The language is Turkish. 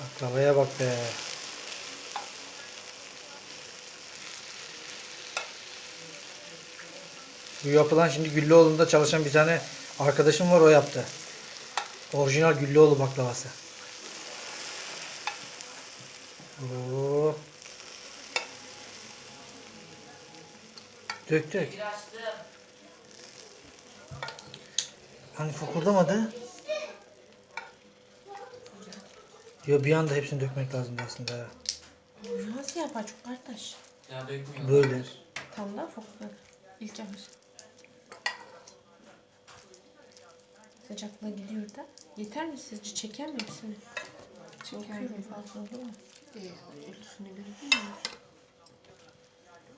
Baklavaya bak be. Bu yapılan şimdi Güllüoğlu'nda çalışan bir tane arkadaşım var o yaptı. Orijinal Güllüoğlu baklavası. Oo. Dök dök. Hani fokuldamadı? Yo bir anda hepsini dökmek lazım aslında. Nasıl yapar çok kardeş? Ya dökmüyor. Böyle. Tam da fokur. İlk yapmış. Sıcaklığa gidiyor da. Yeter mi sizce? Çeker mi hepsini? Çeker fazla olur mu? Ee, üstünü